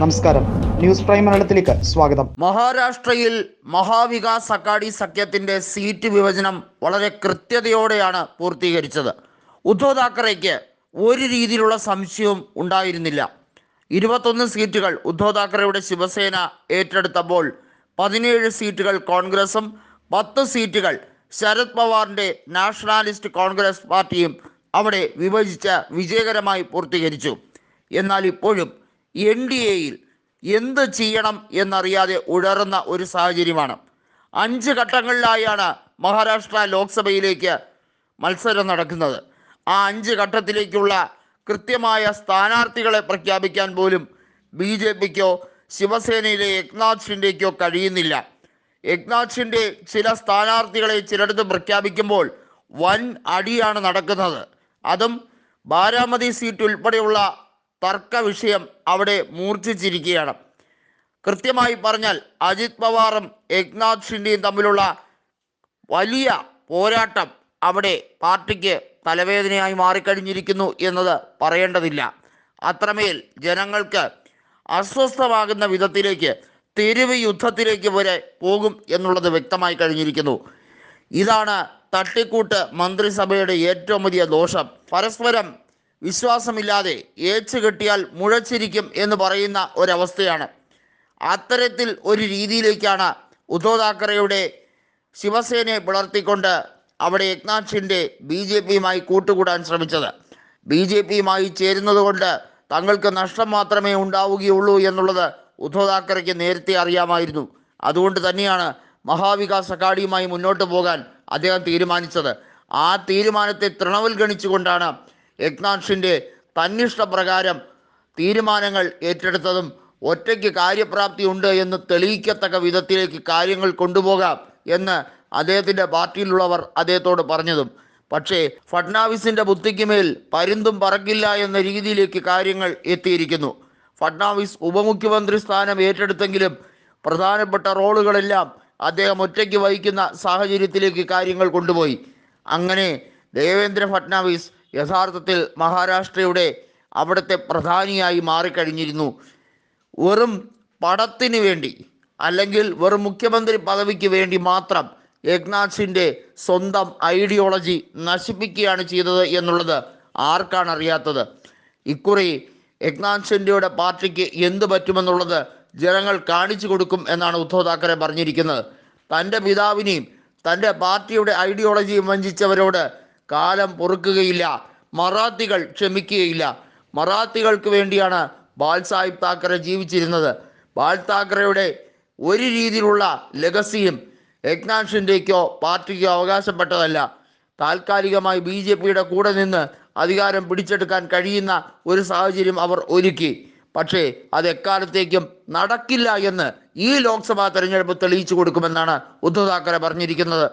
നമസ്കാരം. News prime മലയാളത്തിലേക്ക് സ്വാഗതം. മഹാരാഷ്ട്രയിൽ മഹാവികാസ് അക്കാഡി സഖ്യത്തിന്റെ സീറ്റ് വിഭജനം വളരെ കൃത്യതയോടെയാണ് പൂർത്തീകരിച്ചത്. ഉദ്ധവ് താക്കറേക്ക് ഒരു രീതിയിലുള്ള സംശയവും ഉണ്ടായിരുന്നില്ല. ഇരുപത്തൊന്ന് സീറ്റുകൾ ഉദ്ധവ് താക്കറെയുടെ ശിവസേന ഏറ്റെടുത്തപ്പോൾ പതിനേഴ് സീറ്റുകൾ കോൺഗ്രസും പത്ത് സീറ്റുകൾ ശരത് പവാറിന്റെ നാഷണാലിസ്റ്റ് കോൺഗ്രസ് പാർട്ടിയും അവിടെ വിഭജിച്ച് വിജയകരമായി പൂർത്തീകരിച്ചു. എന്നാൽ ഇപ്പോഴും എൻ ഡി എയിൽ എന്ത് ചെയ്യണം എന്നറിയാതെ ഉഴറുന്ന ഒരു സാഹചര്യമാണ്. അഞ്ച് ഘട്ടങ്ങളിലായാണ് മഹാരാഷ്ട്ര ലോക്സഭയിലേക്ക് മത്സരം നടക്കുന്നത്. ആ അഞ്ച് ഘട്ടത്തിലേക്കുള്ള കൃത്യമായ സ്ഥാനാർത്ഥികളെ പ്രഖ്യാപിക്കാൻ പോലും ബി ജെ പിക്കോ ശിവസേനയിലെ ഏക്നാഥ് ഷിൻഡേക്കോ കഴിയുന്നില്ല. എക്നാഥ് ഷിൻഡെ ചില സ്ഥാനാർത്ഥികളെ ചിലയിടത്ത് പ്രഖ്യാപിക്കുമ്പോൾ വൻ അടിയാണ് നടക്കുന്നത്. അതും ബാരാമതി സീറ്റ് ഉൾപ്പെടെയുള്ള തർക്ക വിഷയം അവിടെ മൂർച്ഛിച്ചിരിക്കുകയാണ്. കൃത്യമായി പറഞ്ഞാൽ അജിത് പവാറും ഏക്നാഥ് ഷിൻഡെയും തമ്മിലുള്ള വലിയ പോരാട്ടം അവിടെ പാർട്ടിക്ക് തലവേദനയായി മാറിക്കഴിഞ്ഞിരിക്കുന്നു എന്നത് പറയേണ്ടതില്ല. അത്രമേൽ ജനങ്ങൾക്ക് അസ്വസ്ഥമാകുന്ന വിധത്തിലേക്ക് തെരുവ് യുദ്ധത്തിലേക്ക് വരെ പോകും എന്നുള്ളത് വ്യക്തമായി കഴിഞ്ഞിരിക്കുന്നു. ഇതാണ് തട്ടിക്കൂട്ട് മന്ത്രിസഭയുടെ ഏറ്റവും വലിയ ദോഷം. പരസ്പരം വിശ്വാസമില്ലാതെ ഏച്ച് കെട്ടിയാൽ മുഴച്ചിരിക്കും എന്ന് പറയുന്ന ഒരവസ്ഥയാണ്. അത്തരത്തിൽ ഒരു രീതിയിലേക്കാണ് ഉദ്ധവ് താക്കറെയുടെ ശിവസേനയെ വളർത്തിക്കൊണ്ട് അവിടെ യജ്ഞാക്ഷിന്റെ ബി ജെ പിയുമായി കൂട്ടുകൂടാൻ ശ്രമിച്ചത്. ബി ജെ പിയുമായി ചേരുന്നതുകൊണ്ട് തങ്ങൾക്ക് നഷ്ടം മാത്രമേ ഉണ്ടാവുകയുള്ളൂ എന്നുള്ളത് ഉദ്ധവ് താക്കറെക്ക് നേരത്തെ അറിയാമായിരുന്നു. അതുകൊണ്ട് തന്നെയാണ് മഹാവികാസ് അക്കാഡിയുമായി മുന്നോട്ട് പോകാൻ അദ്ദേഹം തീരുമാനിച്ചത്. ആ തീരുമാനത്തെ തൃണവൽഗണിച്ചുകൊണ്ടാണ് ഷിൻഡെ തന്നിഷ്ടപ്രകാരം തീരുമാനങ്ങൾ ഏറ്റെടുത്തതും ഒറ്റയ്ക്ക് കാര്യപ്രാപ്തി ഉണ്ട് എന്ന് തെളിയിക്കത്തക്ക വിധത്തിലേക്ക് കാര്യങ്ങൾ കൊണ്ടുപോകാം എന്ന് അദ്ദേഹത്തിന്റെ പാർട്ടിയിലുള്ളവർ അദ്ദേഹത്തോട് പറഞ്ഞതും. പക്ഷേ ഫഡ്നാവിസിന്റെ ബുദ്ധിക്ക് മേൽ പരുന്തും പറക്കില്ല എന്ന രീതിയിലേക്ക് കാര്യങ്ങൾ എത്തിയിരിക്കുന്നു. ഫഡ്നാവിസ് ഉപമുഖ്യമന്ത്രി സ്ഥാനം ഏറ്റെടുത്തെങ്കിലും പ്രധാനപ്പെട്ട റോളുകളെല്ലാം അദ്ദേഹം ഒറ്റയ്ക്ക് വഹിക്കുന്ന സാഹചര്യത്തിലേക്ക് കാര്യങ്ങൾ കൊണ്ടുപോയി. അങ്ങനെ ദേവേന്ദ്ര ഫഡ്നാവിസ് യഥാർത്ഥത്തിൽ മഹാരാഷ്ട്രയുടെ അവിടുത്തെ പ്രധാനിയായി മാറിക്കഴിഞ്ഞിരുന്നു. വെറും പടത്തിന് വേണ്ടി അല്ലെങ്കിൽ വെറും മുഖ്യമന്ത്രി പദവിക്ക് വേണ്ടി മാത്രം ഏക്നാഥ് സിന്റെ സ്വന്തം ഐഡിയോളജി നശിപ്പിക്കുകയാണ് ചെയ്തത് എന്നുള്ളത് ആർക്കാണ് അറിയാത്തത് ഇക്കുറി ഏക്നാഥ് ഷിൻഡെയുടെ പാർട്ടിക്ക് എന്ത് പറ്റുമെന്നുള്ളത് ജനങ്ങൾ കാണിച്ചു കൊടുക്കും എന്നാണ് ഉദ്ധവ് താക്കറെ പറഞ്ഞിരിക്കുന്നത്. തന്റെ പിതാവിനെയും തന്റെ പാർട്ടിയുടെ ഐഡിയോളജിയും വഞ്ചിച്ചവരോട് കാലം പൊറുക്കുകയില്ല. മറാത്തികൾ ക്ഷമിക്കുകയില്ല. മറാത്തികൾക്ക് വേണ്ടിയാണ് ബാൽ സാഹിബ് താക്കറെ ജീവിച്ചിരുന്നത്. ബാൽ താക്കറയുടെ ഒരു രീതിയിലുള്ള ലഗസിയും ഷിൻഡേക്കോ പാർട്ടിക്കോ അവകാശപ്പെട്ടതല്ല. താൽക്കാലികമായി ബി ജെ പിയുടെ കൂടെ നിന്ന് അധികാരം പിടിച്ചെടുക്കാൻ കഴിയുന്ന ഒരു സാഹചര്യം അവർ ഒരുക്കി. പക്ഷേ അത് എക്കാലത്തേക്കും നടക്കില്ല എന്ന് ഈ ലോക്സഭാ തെരഞ്ഞെടുപ്പ് തെളിയിച്ചു കൊടുക്കുമെന്നാണ് ഉദ്ധവ് താക്കറെ പറഞ്ഞിരിക്കുന്നത്.